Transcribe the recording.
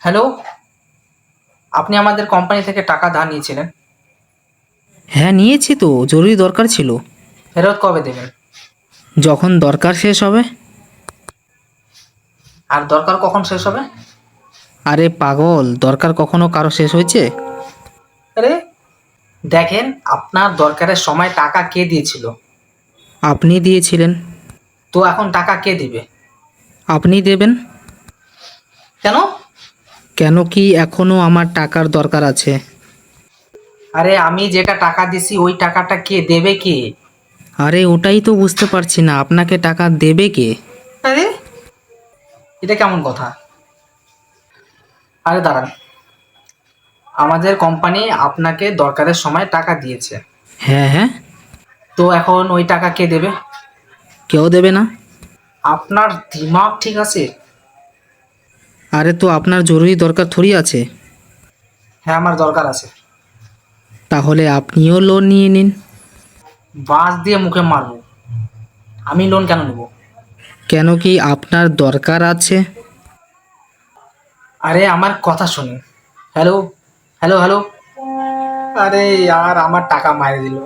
Hello আপনি আমাদের company থেকে টাকা ধার নিয়েছিলেন। হ্যাঁ নিয়েছি তো জরুরি দরকার ছিল। ফেরত কবে দেবেন? যখন দরকার শেষ হবে। আর দরকার কখন শেষ হবে? আরে পাগল দরকার কখনো কারও শেষ হয়েছে? আরে দেখেন আপনার দরকারের সময় টাকা কে দিয়েছিল? আপনি দিয়েছিলেন। তো এখন টাকা কে দিবে? আপনি দেবেন। কেন কি এখনও আমার টাকার দরকার আছে? আরে আমি যেটা টাকা দিছি ওই টাকাটা কে? দেবে কে? আরে ওটাই তো বুঝতে পারছি না আপনাকে টাকা দেবে কে? আরে এটা কেমন কথা? আরে দাঁড়ান। আমাদের কোম্পানি আপনাকে দরকারের সময় টাকা দিয়েছে। হ্যাঁ হ্যাঁ। তো এখন ওই টাকা কে দেবে? কেউ দেবে না। আপনার দিমাগ ঠিক আছে? আরে তো আপনার জরুরি দরকার থরি আছে। হ্যাঁ আমার দরকার আছে। তাহলে আপনিও লোন নিয়ে নিন। বাঁশ দিয়ে মুখে মারবো। আমি লোন কেন নেব? কেন কি আপনার দরকার আছে? আরে আমার কথা শুনুন হ্যালো হ্যালো হ্যালো আরে আর আমার টাকা মারি দিল।